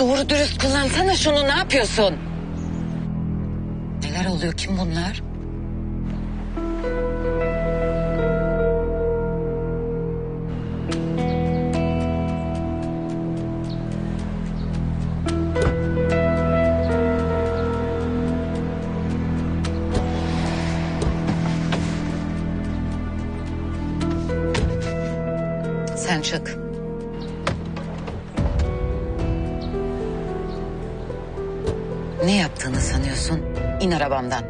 Doğru dürüst kullansana şunu ne yapıyorsun? Neler oluyor kim bunlar? Sen çık. Ne yaptığını sanıyorsun? İn arabamdan.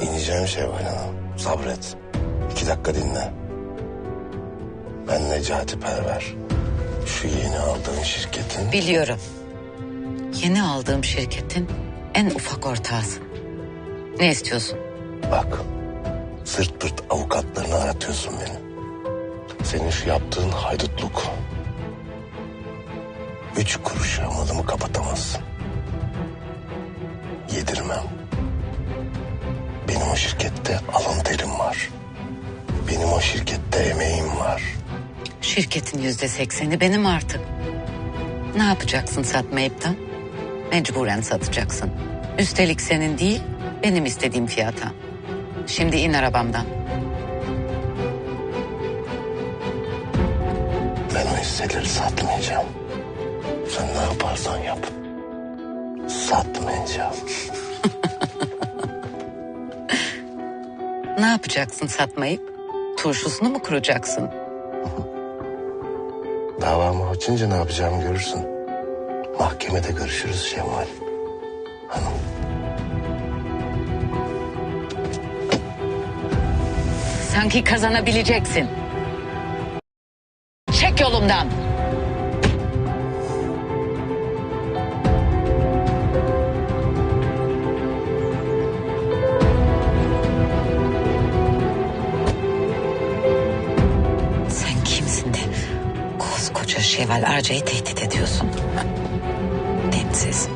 İneceğim Şevval Hanım. Sabret. İki dakika dinle. Ben Necati Perver. Şu yeni aldığın şirketin... Biliyorum. Yeni aldığım şirketin en ufak ortağısın. Ne istiyorsun? Bak. Sırt pırt avukatlarını aratıyorsun beni. Senin şu yaptığın haydutluk. Üç kuruş malımı kapatamazsın. Yedirmem. Benim o şirkette alın terim var. Benim o şirkette emeğim var. Şirketin yüzde sekseni benim artık. Ne yapacaksın satmayıp da? Mecburen satacaksın. Üstelik senin değil, benim istediğim fiyata. Şimdi in arabamdan. Hisseleri satmayacağım. Sen ne yaparsan yap. Satmayacağım. Ne yapacaksın satmayıp? Turşusunu mu kuracaksın? Davamı açınca ne yapacağımı görürsün. Mahkemede görüşürüz Şevval. Hanım. Sanki kazanabileceksin. Çek yolumdan. Sen kimsin de koskoca Şevval Arca'yı tehdit ediyorsun? Densiz.